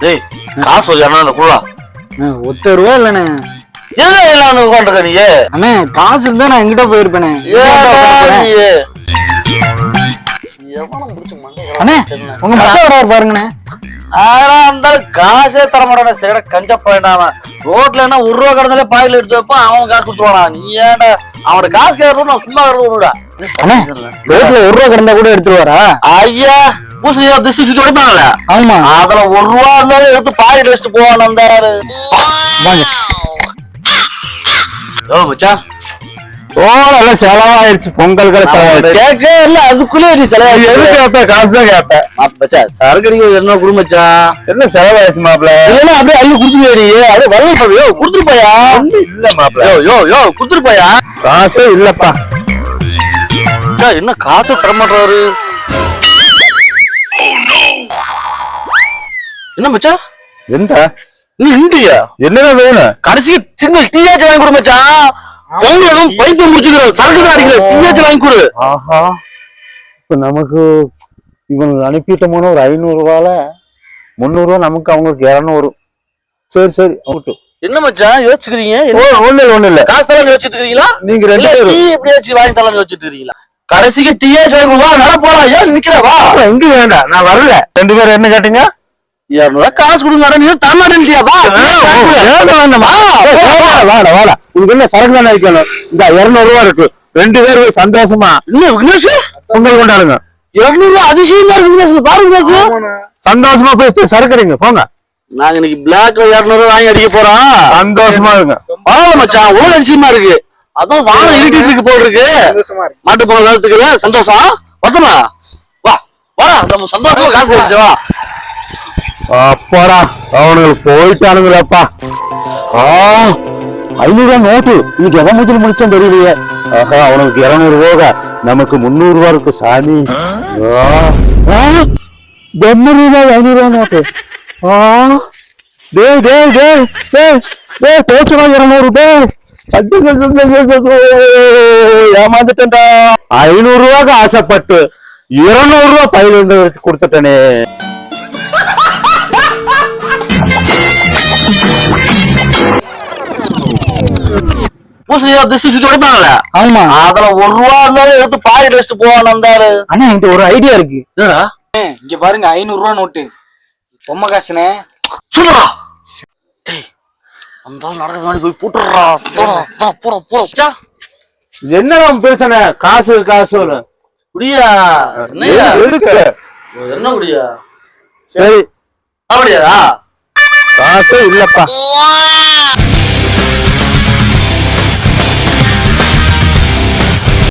டேய் காசு ஒரு இரநூறு குழா ஒத்த ரூபா இல்லண்ணே. என்ன இல்லாம உட்காந்துருக்க நீ? அண்ணே காசு இருந்தா நான் எங்கிட்ட போயிருப்பேனே அண்ணே உங்க வராரு பாருங்கண்ணே. ஆனா அந்த காசே தர மாட்டான சரிடா கஞ்ச ரோட்ல என்ன ஒரு ரூபா கடந்தாலே பாயில் எடுத்து வைப்பான் அவன் காசு கொடுத்துருவானா நீ ஏன்டா? அவனோட காசு கேட்கறது நான் சும்மா கிடந்து விடுடா ரோட்ல ஒரு ரூபா கிடந்தா கூட எடுத்துட்டு வரா ஐயா பூசி திசை சுத்தி கொடுப்பாங்கல்ல ஆமா. அதுல ஒரு ரூபா இருந்தாலும் எடுத்து பாக்கெட் வச்சுட்டு போவான் அந்த வாங்க. ஓ மச்சான். ஓலாம் செலவாயிருச்சு. பொங்கலுக்கு செலவாயிருச்சு. கேட்க இல்ல அதுக்குள்ளே நீ செலவு எதுக்கு கேப்ப? காசு தான் கேப்பேன் மச்சான் சரக்கு அடிக்க என்ன குடு மச்சான்? என்ன செலவாயிருச்சு மாப்பிள இல்லைன்னா அப்படியே அள்ளி குடுத்துட்டு அப்படியே வரல யோ குடுத்துருப்பாயா இல்ல மாப்பிள யோ யோ யோ குடுத்துருப்பாயா காசே இல்லப்பா. என்ன காசு தர என்ன மச்சான்? நீ இந்தியா? என்னதான் வேணும்? கடைசி சிங்கிள் டீயாச்சும் வாங்கி கொடு மச்சான். பொங்கலும் பைத்தியம் முடிச்சுக்கிற சரக்கு தான் அடிக்கல டீயாச்சும் வாங்கி கொடு. ஆஹா. இப்ப நமக்கு இவங்க அனுப்பிட்டோம்னா ஒரு ஐநூறு ரூபால முந்நூறு ரூபா நமக்கு அவங்களுக்கு இரநூறு. சரி சரி அவுட்டு. என்ன மச்சான்? யோசிச்சுக்கிறீங்க? ஒண்ணு இல்ல ஒண்ணு இல்ல. காசு தரலாம் யோசிச்சுட்டு இருக்கீங்களா நீங்க ரெண்டு பேரும். டீ எப்படியாச்சும் வாங்கி தரலாம் யோசிச்சுட்டு இருக்கீங்களா கடைசிக்கு டீயாச்சும் வாங்கி கொடு. வா நட போலாம். ஏன் நிக்கிற? வா. அப்ப எங்க வேண்டாம். நான் வரல. ரெண்டு பேரும் என்ன கேட்டீங்க? இரநூறுவா காசு கொடுங்க நீ தர மாட்டேன்ட்டியா வா வேண்டாம் வாடா வாடா உனக்கு என்ன சரக்கு தானே வைக்கணும் இந்த இருநூறு ரூபா இருக்கு. ரெண்டு பேரும் சந்தோஷமா பொங்கல் கொண்டாடுங்க. இரநூறுவா அதிசயமா இருக்கு விக்னேஷ். பாரு விக்னேஷ். சந்தோஷமா போய் சரக்குறீங்க போங்க. நாங்க இன்னைக்கு பிளாக்ல இரநூறுவா வாங்கி அடிக்க போறோம். சந்தோஷமா இருங்க. பரவாயில்ல மச்சான். ஒரு அதிசயமா இருக்கு. அதான் வானம் இருட்டிட்டு இருக்கு போல் இருக்கு. மாட்டு போன காலத்துக்கு சந்தோஷம் வசமா வா வா. நம்ம சந்தோஷமா காசு கிடைச்சு வா. அப்பாடா அவனுக்கு போயிட்டானுங்களப்பா. ஆ ஐநூறு ரூபா நோட்டு. இன்னைக்கு எதை மூச்சில் முடிச்சோம் தெரியலையே. ஆஹா அவனுக்கு இருநூறு போக நமக்கு முந்நூறு ரூபா இருக்கு சாமி. எண்ணூறு ரூபாய் ஐநூறு ரூபா நோட்டு. ஆ? டேய் டேய் டேய் டேய் டேய் போச்சுடா இருநூறு டேய் ஏமாந்துட்டேன்டா. ஐநூறு ரூபாய்க்கு ஆசைப்பட்டு இருநூறு ரூபா இருந்து வச்சு கொடுத்துட்டேனே. பூசணியா திசை சுத்தி கொடுப்பாங்கல்ல ஆமா. அதுல ஒரு ரூபா இருந்தாலும் எடுத்து பாக்கெட் வச்சுட்டு போவான் அந்த ஆளு அண்ணா என்கிட்ட ஒரு ஐடியா இருக்கு. என்னடா? இங்க பாருங்க ஐநூறு ரூபா நோட்டு பொம்மை காசுனே டேய் அந்த நடக்கிறது முன்னாடி போய் போட்டுடுறா. போடா போடா போடா. போடா மச்சான், என்ன பிரச்சனை காசு காசு? எதுக்கு? என்ன குடியா? சரி. அப்படியா காசே இல்லப்பா